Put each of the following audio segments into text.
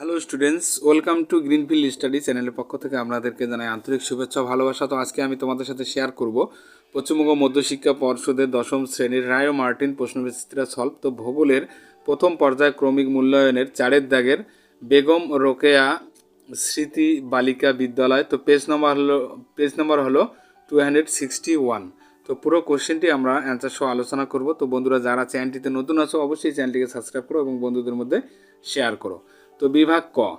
Hello students welcome to Greenfield study চ্যানেলের পক্ষ থেকে আপনাদেরকে জানাই আন্তরিক শুভেচ্ছা ভালোবাসা। তো আজকে আমি তোমাদের সাথে শেয়ার করব পশ্চিমবঙ্গ মধ্যশিক্ষা পর্ষদের দশম শ্রেণির রায় মার্টিন প্রশ্নবিচিত্রা সলভ। তো ভূগোলের প্রথম পর্যায় ক্রমিক মূল্যায়নের চারের দাগের বেগম রোকেয়া স্মৃতি বালিকা বিদ্যালয়। তো পেজ নাম্বার হলো পেজ নাম্বার হলো টু হান্ড্রেড সিক্সটি ওয়ান তো পুরো কোশ্চেনটি আমরা অ্যান্সার সহ আলোচনা করব। তো বন্ধুরা, যারা চ্যানেলটিতে নতুন আছো, অবশ্যই চ্যানেলটিকে সাবস্ক্রাইব করো এবং বন্ধুদের মধ্যে শেয়ার করো। তো বিভাগ ক।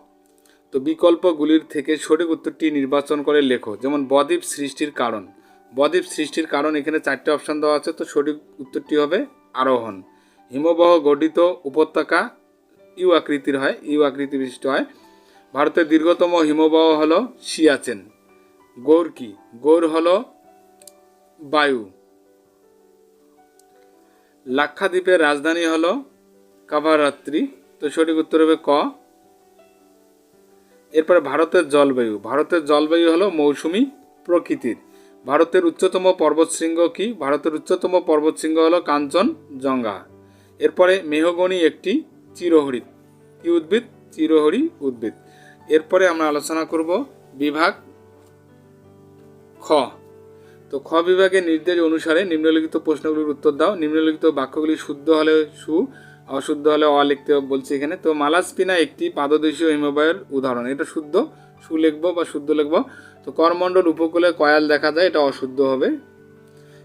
তো বিকল্পগুলির থেকে সঠিক উত্তরটি নির্বাচন করে লেখো। যেমন, বদ্বীপ সৃষ্টির কারণ। বদ্বীপ সৃষ্টির কারণ, এখানে চারটে অপশান দেওয়া আছে, তো সঠিক উত্তরটি হবে আরোহণ। হিমবাহ গঠিত উপত্যকা ইউ আকৃতির হয়, ইউ আকৃতি বিশিষ্ট হয়। ভারতের দীর্ঘতম হিমবাহ হলো সিয়াচেন। গৌর কি? গৌর হলো বায়ু। লাক্ষাদ্বীপের রাজধানী হলো কাভারাত্রি। তো সঠিক উত্তর হবে ক এরপরে ভারতের জলবায়ু। ভারতের জলবায়ু হলো মৌসুমি প্রকৃতির। ভারতের উচ্চতম পর্বতশৃঙ্গ কি? ভারতের উচ্চতম পর্বতশৃঙ্গ হলো কাঞ্চনজঙ্ঘা। এরপরে মেহগনি একটি চিরহরিৎ কি উদ্ভিদ? চিরহরি উদ্ভিদ। এরপরে আমরা আলোচনা করব বিভাগ খ। তো খ বিভাগের নির্দেশ অনুসারে নিম্নলিখিত প্রশ্নগুলির উত্তর দাও। নিম্নলিখিত বাক্যগুলি শুদ্ধ হলে সু অশুদ্ধ হলে অ লিখতে বলছি এখানে। তো মালাসপিনা একটি পাদদেশীয় হিমবাহের উদাহরণ। এটা শুদ্ধ সু লিখব বা শুদ্ধ লিখব তো করমণ্ডল উপকূলে কয়াল দেখা যায়, এটা অশুদ্ধ হবে।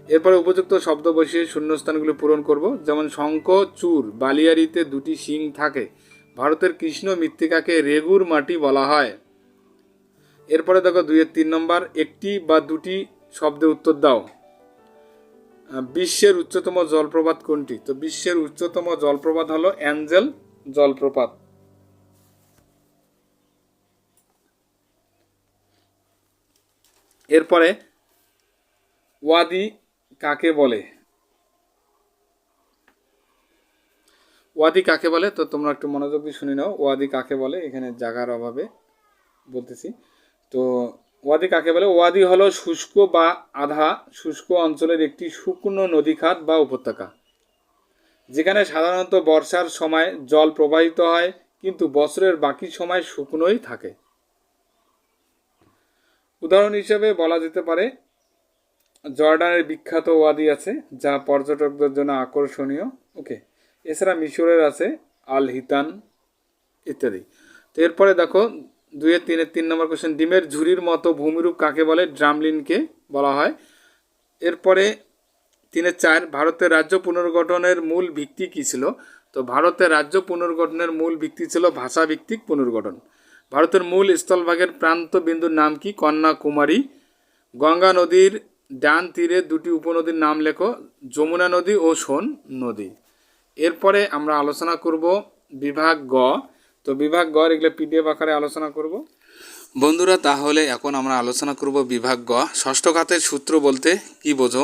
এরপরে উপযুক্ত শব্দ বসিয়ে শূন্যস্থানগুলি পূরণ করব। যেমন, শঙ্খ, চুর, বালিয়ারিতে দুটি শিং থাকে। ভারতের কৃষ্ণ মৃত্তিকাকে রেগুর মাটি বলা হয়। এরপরে দেখো, দুইয়ের তিন নম্বর, একটি বা দুটি শব্দে উত্তর দাও। বিশ্বের উচ্চতম জলপ্রপাত কোনটি? তো বিশ্বের উচ্চতম জলপ্রপাত হলো অ্যাঞ্জেল জলপ্রপাত। এরপরে, ওয়াদি কাকে বলে? ওয়াদি কাকে বলে? তো তোমরা একটু মনোযোগ দিয়ে শুনে নাও, ওয়াদি কাকে বলে? এখানে জায়গার অভাবে বলতেছি। তো ওয়াদি কাকে বলে? ওয়াদি হলো শুষ্ক বা আধা শুষ্ক অঞ্চলের একটি শুকনো নদী খাত বা উপত্যকা, যেখানে সাধারণত বর্ষার সময় জল প্রবাহিত হয়, কিন্তু বছরের বাকি সময় শুকনোই থাকে। উদাহরণ হিসেবে বলা যেতে পারে, জর্ডানের বিখ্যাত ওয়াদি আছে, যা পর্যটকদের জন্য আকর্ষণীয়। ওকে, এছাড়া মিশরের আছে আল হিতান ইত্যাদি। তো এরপরে দেখো দুইয়ের তিনের তিন নম্বর কোশ্চেন ডিমের ঝুড়ির মতো ভূমিরূপ কাকে বলে? ড্রামলিনকে বলা হয়। এরপরে তিনের চার, ভারতের রাজ্য পুনর্গঠনের মূল ভিত্তি কী ছিল? তো ভারতের রাজ্য পুনর্গঠনের মূল ভিত্তি ছিল ভাষাভিত্তিক পুনর্গঠন। ভারতের মূল স্থলভাগের প্রান্ত বিন্দুর নাম কি? কন্যাকুমারী। গঙ্গা নদীর ডান তীরে দুটি উপনদীর নাম লেখো, যমুনা নদী ও সোন নদী। এরপরে আমরা আলোচনা করব বিভাগ গ তো বিভাগ গ এগুলো পিডিএফ আকারে আলোচনা করব। বন্ধুরা, তাহলে এখন আমরা আলোচনা করব বিভাগ গ। ষষ্ঠ খাতের সূত্র বলতে কি বোঝো?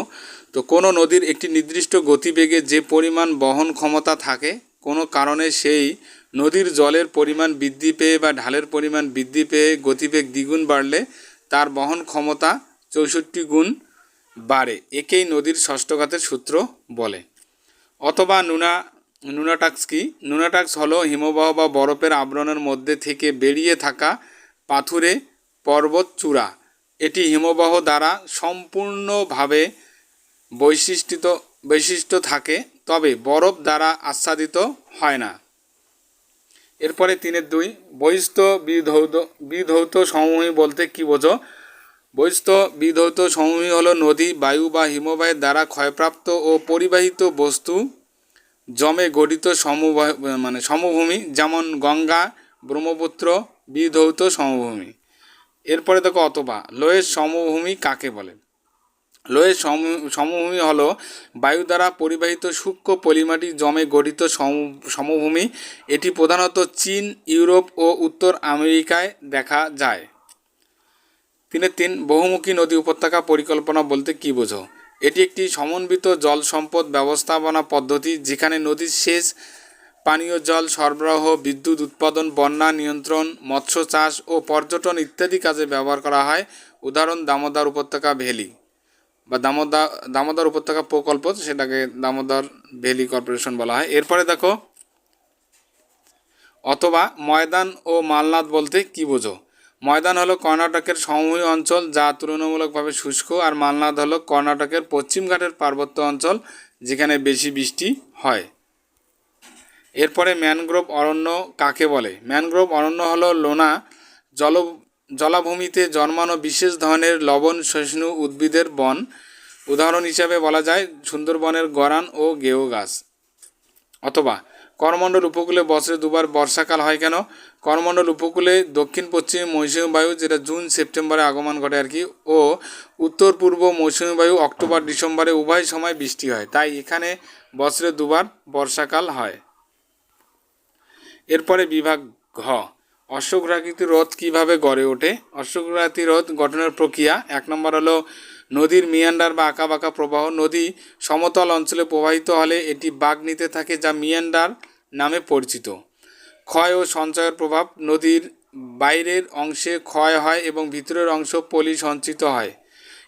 তো কোনো নদীর একটি নির্দিষ্ট গতিবেগে যে পরিমাণ বহন ক্ষমতা থাকে, কোনো কারণে সেই নদীর জলের পরিমাণ বৃদ্ধি পেয়ে বা ঢালের পরিমাণ বৃদ্ধি পেয়ে গতিবেগ দ্বিগুণ বাড়লে তার বহন ক্ষমতা চৌষট্টি গুণ বাড়ে। একেই নদীর ষষ্ঠ ঘাতের সূত্র বলে। অথবা নুনা নুনাটাক্স কি? নুনাটাক্স হলো হিমবাহ বা বরফের আবরণের মধ্যে থেকে বেরিয়ে থাকা পাথুরে পর্বত চূড়া। এটি হিমবাহ দ্বারা সম্পূর্ণভাবে বৈশিষ্ট্যিত, বৈশিষ্ট্য থাকে, তবে বরফ দ্বারা আচ্ছাদিত হয় না। এরপরে তিনের দুই, বহিস্থ বিধৌত বিধৌত সমভূমি বলতে কি বোঝো? বহিস্থ বিধৌত সমভূমি হলো নদী, বায়ু বা হিমবাহের দ্বারা ক্ষয়প্রাপ্ত ও পরিবাহিত বস্তু জমে গঠিত সমবাহ মানে সমভূমি, যেমন গঙ্গা, ব্রহ্মপুত্র, বিধৌত সমভূমি। এরপরে দেখো অথবা লোয়ের সমভূমি কাকে বলে? লোয়ের সম- সমভূমি হলো বায়ু দ্বারা পরিবাহিত সূক্ষ্ম পলিমাটি জমে গঠিত সম- সমভূমি। এটি প্রধানত চীন, ইউরোপ ও উত্তর আমেরিকায় দেখা যায়। তিনের তিন, বহুমুখী নদী উপত্যকা পরিকল্পনা বলতে কী বোঝো? এটি একটি সমন্বিত জল সম্পদ ব্যবস্থাপনা পদ্ধতি যেখানে নদীর সেচ, পানীয় জল সরবরাহ, বিদ্যুৎ উৎপাদন, বন্যা নিয়ন্ত্রণ, মৎস্য চাষ ও পর্যটন ইত্যাদি কাজে ব্যবহার করা হয়। উদাহরণ, দামোদর উপত্যকা ভ্যালি বা দামোদর দামোদর উপত্যকা প্রকল্প, সেটাকে দামোদর ভ্যালি কর্পোরেশন বলা হয়। এরপরে দেখো, অথবা ময়দান ও মালনাদ বলতে কি বোঝো? ময়দান হলো কর্ণাটকের সমভূমি অঞ্চল, যা তুলনামূলকভাবে শুষ্ক, আর মালনাদ হলো কর্ণাটকের পশ্চিমঘাটের পার্বত্য অঞ্চল, যেখানে বেশি বৃষ্টি হয়। এরপরে ম্যানগ্রোভ অরণ্য কাকে বলে? ম্যানগ্রোভ অরণ্য হলো লোনা, জল, জলাভূমিতে জন্মানো বিশেষ ধরনের লবণ সহিষ্ণু উদ্ভিদের বন। উদাহরণ হিসাবে বলা যায় সুন্দরবনের গরান ও গেও গাছ অথবা করমণ্ডল উপকূলে বছরে দুবার বর্ষাকাল হয় কেন? করমণ্ডল উপকূলে দক্ষিণ পশ্চিম মৌসুমী বায়ু, যেটা জুন, সেপ্টেম্বরে আগমন ঘটে আর কি, ও উত্তর, পূর্ব মৌসুমী বায়ু অক্টোবর, ডিসেম্বরে উভয় সময় বৃষ্টি হয়। তাই এখানে বছরে দুবার বর্ষাকাল হয়। এরপরে বিভাগ ঘ অশ্বগ্রাকৃতি হ্রদ কীভাবে গড়ে ওঠে? অশ্বগ্রাকৃতি হ্রদ গঠনের প্রক্রিয়া, এক নম্বর হলো নদীর মিয়ান্ডার বা আঁকাবাঁকা প্রবাহ। নদী সমতল অঞ্চলে প্রবাহিত হলে এটি বাঘ নিতে থাকে, যা মিয়ান্ডার নামে পরিচিত। ক্ষয় ও সঞ্চয়ের প্রভাব নদীর বাইরের অংশে ক্ষয় হয় এবং ভিতরের অংশ পলি সঞ্চিত হয়।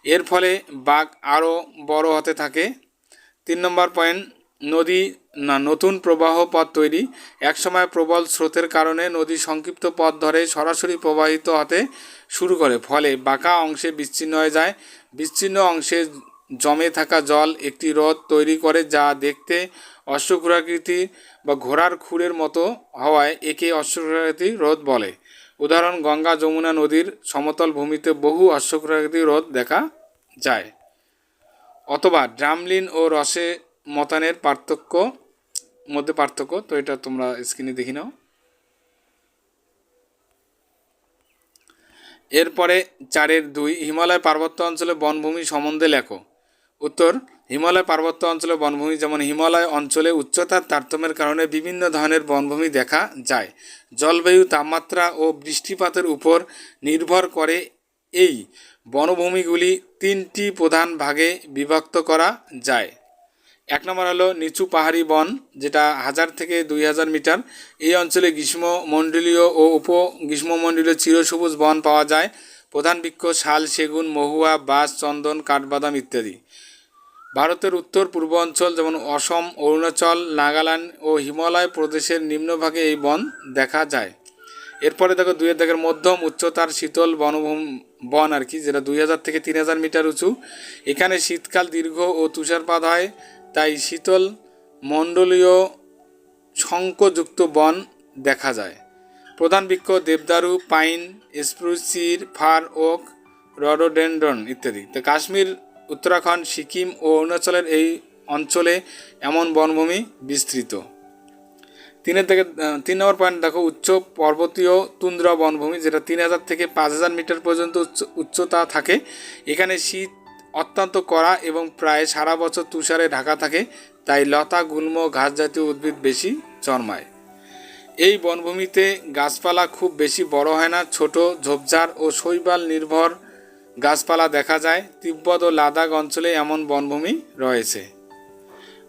এর ফলে বাঘ আরও বড় হতে থাকে। তিন নম্বর পয়েন্ট, নদী না, নতুন প্রবাহ পথ তৈরি। একসময় প্রবল স্রোতের কারণে নদী সংক্ষিপ্ত পথ ধরে সরাসরি প্রবাহিত হতে শুরু করে, ফলে বাঁকা অংশে বিচ্ছিন্ন হয়ে যায়। বিচ্ছিন্ন অংশে জমে থাকা জল একটি হ্রদ তৈরি করে যা দেখতে অশ্বক্ষুরাকৃতি বা ঘোড়ার খুরের মতো হওয়ায় একে অশ্বক্ষুরাকৃতি হ্রদ বলে। উদাহরণ, গঙ্গা যমুনা নদীর সমতল ভূমিতে বহু অশ্বক্ষুরাকৃতি হ্রদ দেখা যায়। অথবা ড্রামলিন ও রসে মতানের পার্থক্য, মধ্যে পার্থক্য, তো এটা তোমরা স্ক্রিনে দেখি নাও। এরপরে চারের দুই, হিমালয় পার্বত্য অঞ্চলে বনভূমি সম্বন্ধে লেখো। উত্তর, হিমালয় পার্বত্য অঞ্চলে বনভূমি যেমন হিমালয় অঞ্চলে উচ্চতার তারতম্যের কারণে বিভিন্ন ধরনের বনভূমি দেখা যায়। জলবায়ু, তাপমাত্রা ও বৃষ্টিপাতের উপর নির্ভর করে এই বনভূমিগুলি তিনটি প্রধান ভাগে বিভক্ত করা যায়। এক নম্বর হলো নিচু পাহাড়ি বন, যেটা হাজার থেকে দুই হাজার মিটার। এই অঞ্চলে গ্রীষ্মমণ্ডলীয় ও উপ গ্রীষ্মমণ্ডলীয় চিরসবুজ বন পাওয়া যায়। প্রধান বৃক্ষ, শাল, সেগুন, মহুয়া, বাঁশ, চন্দন, কাঠবাদাম ইত্যাদি। ভারতের উত্তর পূর্ব অঞ্চল যেমন অসম, অরুণাচল, নাগাল্যান্ড ও হিমালয় প্রদেশের নিম্নভাগে এই বন দেখা যায়। এরপরে দেখো দুই দাগের মধ্যম উচ্চতার শীতল বনভূম বন আর কি, যেটা দুই হাজার থেকে তিন হাজার মিটার উঁচু। এখানে শীতকাল দীর্ঘ ও তুষারপাত হয়, তাই শীতল মণ্ডলীয় শঙ্কযুক্ত বন দেখা যায়। প্রধান বৃক্ষ দেবদারু, পাইন, স্প্রুসির, ফার, ওক রডোডেন্ডন ইত্যাদি। তো কাশ্মীর উত্তরাখণ্ড, সিকিম ও অরুণাচলের এই অঞ্চলে এমন বনভূমি বিস্তৃত। তিনের থেকে তিন নম্বর পয়েন্ট দেখো, উচ্চ পর্বতীয় তুন্দ্রা বনভূমি, যেটা তিন হাজার থেকে পাঁচ হাজার মিটার পর্যন্ত উচ্চ, উচ্চতা থাকে। এখানে শীত অত্যন্ত কড়া এবং প্রায় সারা বছর তুষারে ঢাকা থাকে, তাই লতা, গুল্ম, ঘাস জাতীয় উদ্ভিদ বেশি জন্মায়। এই বনভূমিতে গাছপালা খুব বেশি বড় হয় না, ছোট ঝোপঝাড় ও শৈবাল নির্ভর গাছপালা দেখা যায়, তিব্বত ও লাদাখ অঞ্চলে এমন বনভূমি রয়েছে।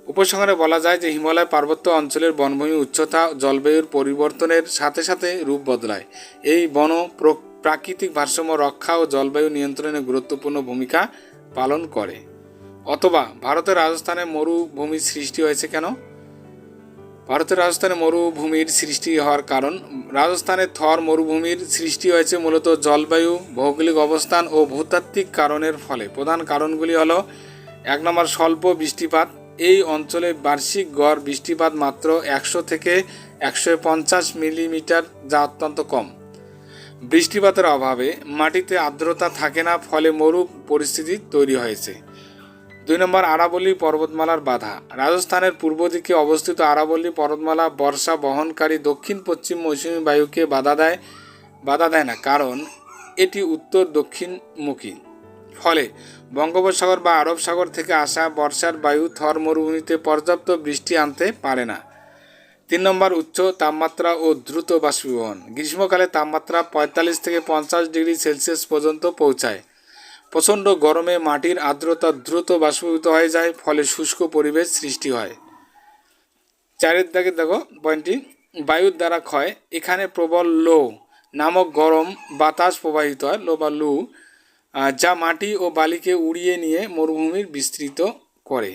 উপসংহারে বলা যায় যে হিমালয় পার্বত্য অঞ্চলের বনভূমি উচ্চতা জলবায়ুর পরিবর্তনের সাথে সাথে রূপ বদলায়। এই বন প্র- প্রাকৃতিক ভারসাম্য রক্ষা ও জলবায়ু নিয়ন্ত্রণে গুরুত্বপূর্ণ ভূমিকা পালন করে। অথবা ভারতের রাজস্থানে মরুভূমির সৃষ্টি হয়েছে কেন? ভারতের রাজস্থানে মরুভূমির সৃষ্টি হওয়ার কারণ। রাজস্থানের থর মরুভূমির সৃষ্টি হয়েছে মূলত জলবায়ু, ভৌগোলিক অবস্থান ও ভূতাত্ত্বিক কারণের ফলে। প্রধান কারণগুলি হলো, এক নম্বর স্বল্প বৃষ্টিপাত। এই অঞ্চলে বার্ষিক গড় বৃষ্টিপাত মাত্র একশো থেকে একশো পঞ্চাশ মিলিমিটার, যা অত্যন্ত কম। বৃষ্টিপাতের অভাবে মাটিতে আর্দ্রতা থাকে না, ফলে মরু পরিস্থিতি তৈরি হয়েছে। দুই নম্বর আরাবল্লী পর্বতমালার বাধা। রাজস্থানের পূর্ব দিকে অবস্থিত আরাবল্লী পর্বতমালা বর্ষা বহনকারী দক্ষিণ পশ্চিম মৌসুমী বায়ুকে বাধা দেয় বাধা দেয় না, কারণ এটি উত্তর দক্ষিণমুখী। ফলে বঙ্গোপসাগর বা আরব সাগর থেকে আসা বর্ষার বায়ু থর মরুভূমিতে পর্যাপ্ত বৃষ্টি আনতে পারে না। তিন নম্বর উচ্চ তাপমাত্রা ও দ্রুত বাষ্পীভবন। গ্রীষ্মকালে তাপমাত্রা পঁয়তাল্লিশ থেকে পঞ্চাশ ডিগ্রি সেলসিয়াস পর্যন্ত পৌঁছায়। প্রচণ্ড গরমে মাটির আর্দ্রতা দ্রুত বাষ্পীভূত হয়ে যায়, ফলে শুষ্ক পরিবেশ সৃষ্টি হয়। চারের দাগে দেখো, পয়েন্টটি, বায়ুর দ্বারা ক্ষয়। এখানে প্রবল লো নামক গরম বাতাস প্রবাহিত হয়, লো বা লু যা মাটি ও বালিকে উড়িয়ে নিয়ে মরুভূমির বিস্তৃত করে।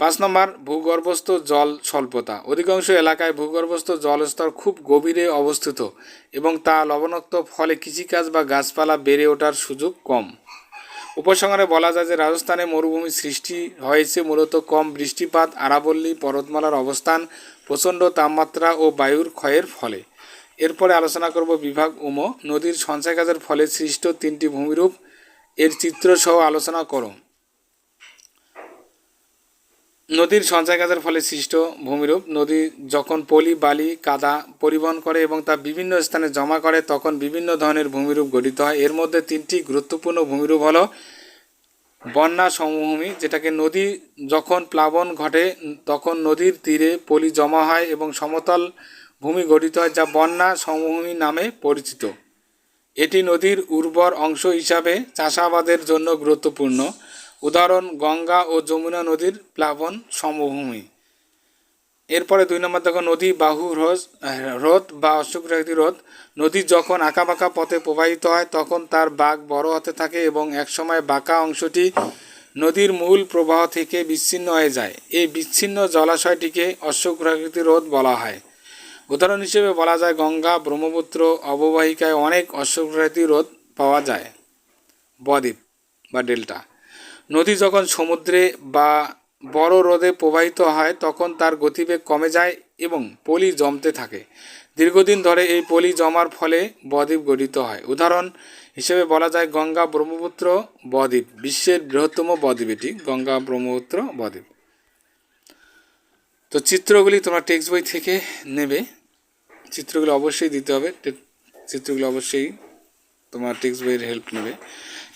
পাঁচ নম্বর, ভূগর্ভস্থ জল স্বল্পতা। অধিকাংশ এলাকায় ভূগর্ভস্থ জলস্তর খুব গভীরে অবস্থিত এবং তা লবণাক্ত, ফলে কৃষিকাজ বা গাছপালা বেড়ে ওঠার সুযোগ কম। উপসংহারে বলা যায় যে রাজস্থানে মরুভূমি সৃষ্টি হয়েছে মূলত কম বৃষ্টিপাত, আরাবল্লী, পর্বতমালার অবস্থান, প্রচণ্ড তাপমাত্রা ও বায়ুর ক্ষয়ের ফলে। এরপরে আলোচনা করব বিভাগ উম। নদীর সঞ্চয় কাজের ফলে সৃষ্ট তিনটি ভূমিরূপ, এর চিত্রসহ আলোচনা করো। নদীর সঞ্চয় কাজের ফলে সৃষ্ট ভূমিরূপ। নদী যখন পলি, বালি, কাদা পরিবহন করে এবং তা বিভিন্ন স্থানে জমা করে, তখন বিভিন্ন ধরনের ভূমিরূপ গঠিত হয়। এর মধ্যে তিনটি গুরুত্বপূর্ণ ভূমিরূপ হলো বন্যা সমভূমি, যেটাকে নদী যখন প্লাবন ঘটে, তখন নদীর তীরে পলি জমা হয় এবং সমতল ভূমি গঠিত হয়, যা বন্যা সমভূমি নামে পরিচিত। এটি নদীর উর্বর অংশ হিসাবে চাষাবাদের জন্য গুরুত্বপূর্ণ। উদাহরণ, গঙ্গা ও যমুনা নদীর প্লাবন সমভূমি। এরপরে দুই নম্বর দেখো, নদী, বাহু, হ্রদ হ্রদ বা অশ্বগ্রাহী হ্রদ। নদী যখন আঁকাবাঁকা পথে প্রবাহিত হয়, তখন তার বাঁক বড় হতে থাকে এবং একসময় বাঁকা অংশটি নদীর মূল প্রবাহ থেকে বিচ্ছিন্ন হয়ে যায়। এই বিচ্ছিন্ন জলাশয়টিকে অশ্বগ্রাকৃতি হ্রদ বলা হয়। উদাহরণ হিসেবে বলা যায়, গঙ্গা ব্রহ্মপুত্র অববাহিকায় অনেক অশ্বগ্রাহী হ্রদ পাওয়া যায়। বদ্বীপ বা ডেল্টা। নদী যখন সমুদ্রে বা বড় হ্রদে প্রবাহিত হয়, তখন তার গতিবেগ কমে যায় এবং পলি জমতে থাকে। দীর্ঘদিন ধরে এই পলি জমার ফলে বদ্বীপ গঠিত হয়। উদাহরণ হিসেবে বলা যায় গঙ্গা ব্রহ্মপুত্র বদ্বীপ, বিশ্বের বৃহত্তম বদ্বীপ এটি, গঙ্গা ব্রহ্মপুত্র বদ্বীপ। তো চিত্রগুলি তোমরা টেক্সট বই থেকে নেবে। চিত্রগুলো অবশ্যই দিতে হবে। চিত্রগুলো অবশ্যই তোমার টেক্সট বইয়ের হেল্প নেবে।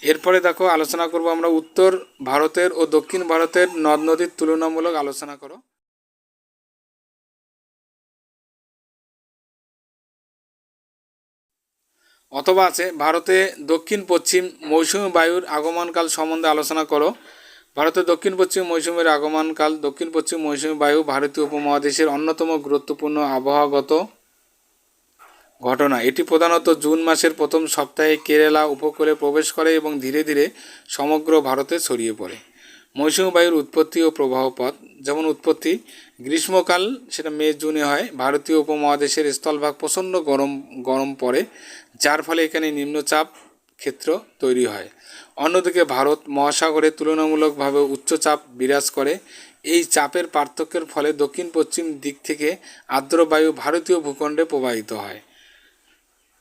এরপরে দেখো, আলোচনা করব আমরা উত্তর ভারতের ও দক্ষিণ ভারতের নদ নদীর তুলনামূলক আলোচনা করো। অথবা আছে, ভারতে দক্ষিণ পশ্চিম মৌসুমী বায়ুর আগমনকাল সম্বন্ধে আলোচনা করো। ভারতের দক্ষিণ পশ্চিম মৌসুমের আগমনকাল, দক্ষিণ পশ্চিম মৌসুমী বায়ু ভারতীয় উপমহাদেশের অন্যতম গুরুত্বপূর্ণ আবহাওয়াগত ঘটনা। এটি প্রধানত জুন মাসের প্রথম সপ্তাহে কেরালা উপকূলে প্রবেশ করে এবং ধীরে ধীরে সমগ্র ভারতে ছড়িয়ে পড়ে। মৌসুমী বায়ুর উৎপত্তি ও প্রবাহ পথ, যেমন উৎপত্তি গ্রীষ্মকাল, সেটা মে, জুনে হয়, ভারতীয় উপমহাদেশের স্থলভাগ প্রচণ্ড গরম গরম পড়ে, যার ফলে এখানে নিম্নচাপ ক্ষেত্র তৈরি হয়। অন্যদিকে ভারত মহাসাগরে তুলনামূলকভাবে উচ্চচাপ বিরাজ করে। এই চাপের পার্থক্যের ফলে দক্ষিণ পশ্চিম দিক থেকে আর্দ্র বায়ু ভারতীয় ভূখণ্ডে প্রবাহিত হয়।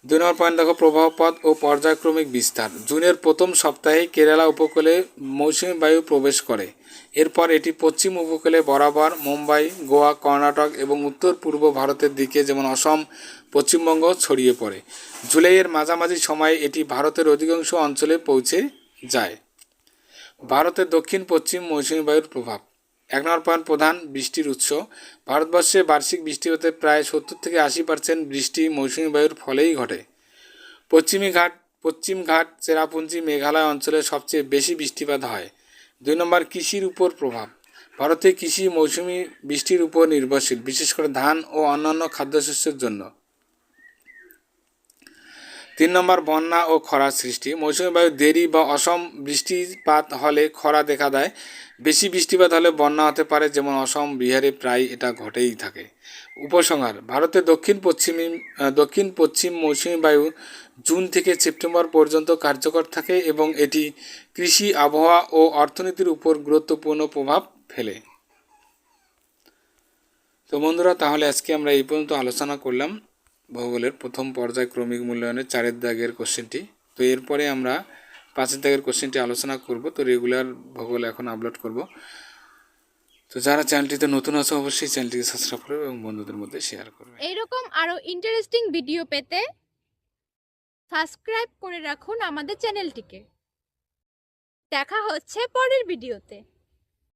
দুই নম্বর পয়েন্ট দেখো প্রবাহ পথ ও পর্যায়ক্রমিক বিস্তার। জুনের প্রথম সপ্তাহে কেরালা উপকূলে মৌসুমী বায়ু প্রবেশ করে। এরপর এটি পশ্চিম উপকূলে বরাবর মুম্বাই, গোয়া, কর্ণাটক এবং উত্তর পূর্ব ভারতের দিকে, যেমন অসম, পশ্চিমবঙ্গ ছড়িয়ে পড়ে। জুলাইয়ের মাঝামাঝি সময়ে এটি ভারতের অধিকাংশ অঞ্চলে পৌঁছে যায়। ভারতের দক্ষিণ পশ্চিম মৌসুমী বায়ুর প্রভাব। এক নম্বর পয়েন্ট প্রধান বৃষ্টির উৎস। ভারতবর্ষে বার্ষিক বৃষ্টি হতে প্রায় সত্তর থেকে আশি পার্সেন্ট বৃষ্টি মৌসুমী বায়ুর ফলেই ঘটে। পশ্চিমী ঘাট, পশ্চিম ঘাট, চেরাপুঞ্জি, মেঘালয় অঞ্চলে সবচেয়ে বেশি বৃষ্টিপাত হয়। দুই নম্বর, কৃষির উপর প্রভাব। ভারতে কৃষি মৌসুমী বৃষ্টির উপর নির্ভরশীল, বিশেষ করে ধান ও অন্যান্য খাদ্যশস্যের জন্য। তিন নম্বর বন্যা ও খরার সৃষ্টি। মৌসুমী বায়ু দেরি বা অসম বৃষ্টিপাত হলে খরা দেখা দেয়। বেশি বৃষ্টিপাত হলে বন্যা হতে পারে, যেমন অসম, বিহারে প্রায় এটা ঘটেই থাকে। উপসংহার, ভারতের দক্ষিণ পশ্চিমী দক্ষিণ পশ্চিম মৌসুমী বায়ু জুন থেকে সেপ্টেম্বর পর্যন্ত কার্যকর থাকে এবং এটি কৃষি, আবহাওয়া ও অর্থনীতির উপর গুরুত্বপূর্ণ প্রভাব ফেলে। তো বন্ধুরা, তাহলে আজকে আমরা এই পর্যন্ত আলোচনা করলাম। ভূগোলের প্রথম পর্যায়ক্রমিক মূল্যায়নের চারের দাগের কোশ্চেনটি। তো এরপরে আমরা পাঁচের দাগের কোশ্চেনটি আলোচনা করব। তো রেগুলার ভূগোল এখন আপলোড করব। তো যারা চ্যানেলটিতে নতুন আছে, অবশ্যই চ্যানেলটিকে সাবস্ক্রাইব করবে এবং বন্ধুদের মধ্যে শেয়ার করবে এইরকম আরও ইন্টারেস্টিং ভিডিও পেতে সাবস্ক্রাইব করে রাখুন আমাদের চ্যানেলটিকে। দেখা হচ্ছে পরের ভিডিওতে